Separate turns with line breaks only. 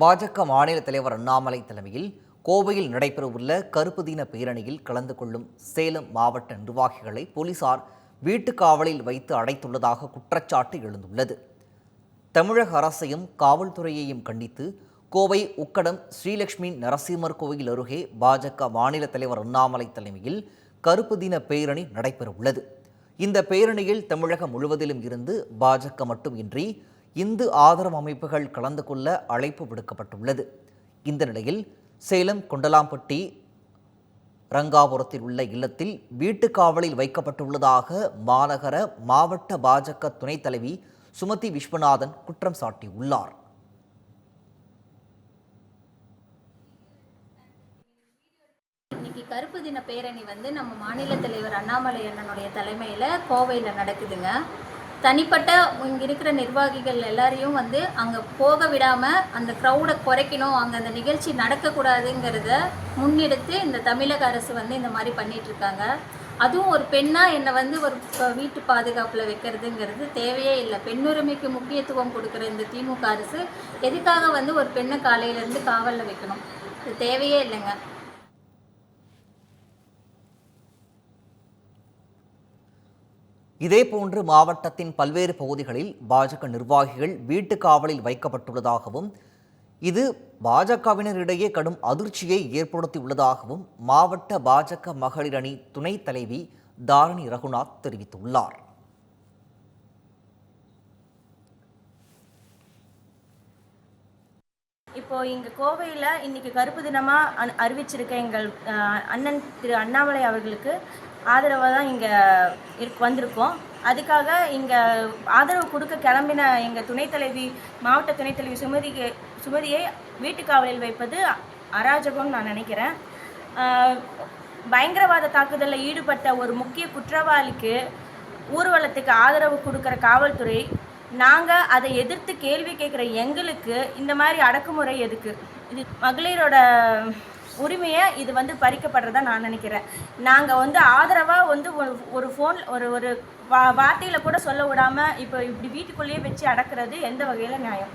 பாஜக மாநில தலைவர் அண்ணாமலை தலைமையில் கோவையில் நடைபெறவுள்ள கருப்பு தின பேரணியில் கலந்து கொள்ளும் சேலம் மாவட்ட நிர்வாகிகளை போலீசார் வீட்டு காவலில் வைத்து அடைத்துள்ளதாக குற்றச்சாட்டு எழுந்துள்ளது. தமிழக அரசையும் காவல்துறையையும் கண்டித்து கோவை உக்கடம் ஸ்ரீலட்சுமி நரசிம்மர் கோவில் அருகே பாஜக மாநில தலைவர் அண்ணாமலை தலைமையில் கருப்பு தின பேரணி நடைபெறவுள்ளது. இந்த பேரணியில் தமிழகம் முழுவதிலும் இருந்து பாஜக மட்டுமின்றி இந்து ஆதரவு அமைப்புகள் கலந்து கொள்ள அழைப்பு விடுக்கப்பட்டுள்ளது. இந்த நிலையில் சேலம் கொண்டலாம்பட்டி ரங்காபுரத்தில் உள்ள இல்லத்தில் வீட்டுக் காவலில் வைக்கப்பட்டுள்ளதாக மாநகர மாவட்ட பாஜக துணைத் தலைவி சுமதி விஸ்வநாதன் குற்றம் சாட்டியுள்ளார்.
கருப்பு தின பேரணி வந்து நம்ம மாநில தலைவர் அண்ணாமலை அண்ணனுடைய தலைமையில் கோவையில் நடக்குதுங்க. தனிப்பட்ட இங்கே இருக்கிற நிர்வாகிகள் எல்லாரையும் வந்து அங்கே போக விடாமல் அந்த க்ரௌடை குறைக்கணும். அங்கே அந்த நிகழ்ச்சி நடக்கக்கூடாதுங்கிறத முன்னெடுத்து இந்த தமிழக அரசு வந்து இந்த மாதிரி பண்ணிகிட்ருக்காங்க இருக்காங்க அதுவும் ஒரு பெண்ணாக என்னை வந்து ஒரு வீட்டு பாதுகாப்பில் வைக்கிறதுங்கிறது தேவையே இல்லை. பெண்ணுரிமைக்கு முக்கியத்துவம் கொடுக்குற இந்த திமுக அரசு எதுக்காக வந்து ஒரு பெண்ணை காலையிலேருந்து காவலில் வைக்கணும்? இது தேவையே இல்லைங்க.
இதேபோன்று மாவட்டத்தின் பல்வேறு பகுதிகளில் பாஜக நிர்வாகிகள் வீட்டு காவலில் வைக்கப்பட்டுள்ளதாகவும் இது பாஜகவினரிடையே கடும் அதிர்ச்சியை ஏற்படுத்தியுள்ளதாகவும் மாவட்ட பாஜக மகளிர் அணி துணைத் தலைவி தாரணி ரகுநாத் தெரிவித்துள்ளார்.
இப்போ இங்கே கோவையில் இன்னைக்கு கருப்பு தினமாக அறிவிச்சிருக்க எங்கள் அஹ், அண்ணன் திரு அண்ணாமலை அவர்களுக்கு ஆதரவாக தான் இங்கே இருக் வந்திருக்கோம். அதுக்காக இங்கே ஆதரவு கொடுக்க கிளம்பின எங்கள் துணைத் தலைவி மாவட்ட துணைத் தலைவி சுமதிக்கு சுமதியை வீட்டு காவலில் வைப்பது அராஜகம்னு நான் நினைக்கிறேன். பயங்கரவாத தாக்குதலில் ஈடுபட்ட ஒரு முக்கிய குற்றவாளிக்கு ஊர்வலத்துக்கு ஆதரவு கொடுக்குற காவல்துறை நாங்கள் அதை எதிர்த்து கேள்வி கேட்குற எங்களுக்கு இந்த மாதிரி அடக்குமுறை எதுக்கு? இது மகளிரோட உரிமையை இது வந்து பறிக்கப்படுறதா நான் நினைக்கிறேன். நாங்கள் வந்து ஆதரவாக வந்து ஒரு ஒரு ஃபோன் ஒரு ஒரு வா வார்த்தையில் கூட சொல்ல விடாமல் இப்போ இப்படி வீட்டுக்குள்ளேயே வச்சு அடக்கிறது எந்த வகையில் நியாயம்?